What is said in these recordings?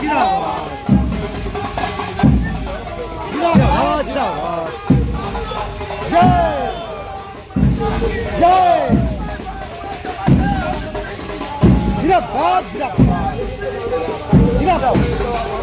지라 와. 지라 와 지라 와. 예! 예! 지라 와 지라 와. 지라 와.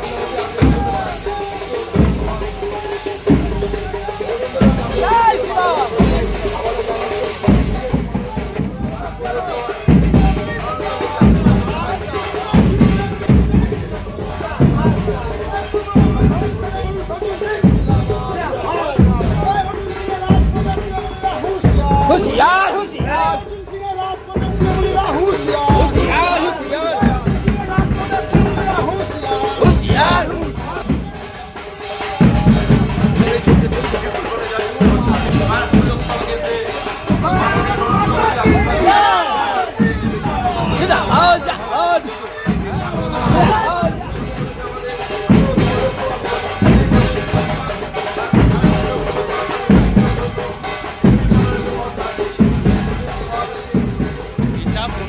pues ya.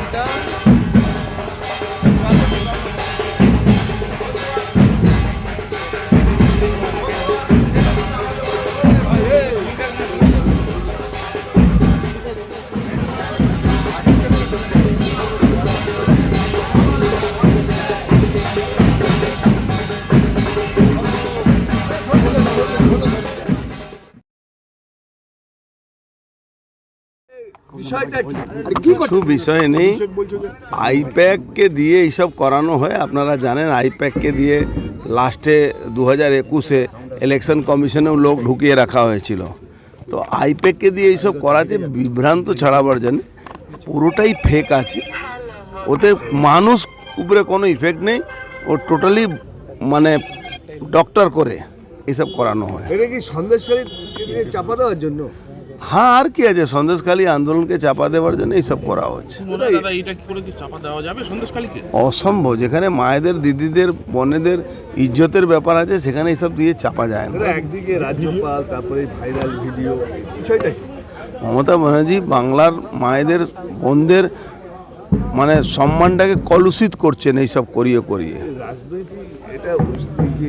Então. কিছু বিষয় নেই। আইপ্যাককে দিয়ে এইসব করানো হয়। আপনারা জানেন আইপ্যাককে দিয়ে লাস্টে দু হাজার একুশে ইলেকশন কমিশনেও লোক ঢুকিয়ে রাখা হয়েছিল। তো আইপ্যাককে দিয়ে এইসব করাতে বিভ্রান্ত ছড়াবার জন্য পুরোটাই ফেক আছে। ওতে মানুষ উপরে কোনো ইফেক্ট নেই। ও টোটালি মানে ডক্টর করে এসব করানো হয়। এটা কি সন্দেশকারী চাপা দেওয়ার জন্য? হ্যাঁ আর কি আছে? সন্দেশখালী আন্দোলনকে চাপা দেওয়ার জন্য এইসব করা হচ্ছে। অসম্ভব যেখানে মায়েদের দিদিদের বোনেদের ইজ্জতের ব্যাপার আছে সেখানে এইসব দিয়ে চাপা যায় না। একদিকে রাজ্যপাল তারপরে ভাইরাল ভিডিও মমতা ব্যানার্জি বাংলার মায়েদের বোনদের মানে সম্মানটাকে কলুষিত করছেন এইসব করিয়ে করিয়ে।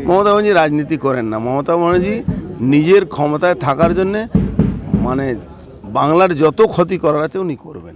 মমতা ব্যানার্জি রাজনীতি করেন না। মমতা ব্যানার্জি নিজের ক্ষমতায় থাকার জন্যে মানে বাংলার যত ক্ষতি করার আছে উনি করবেন।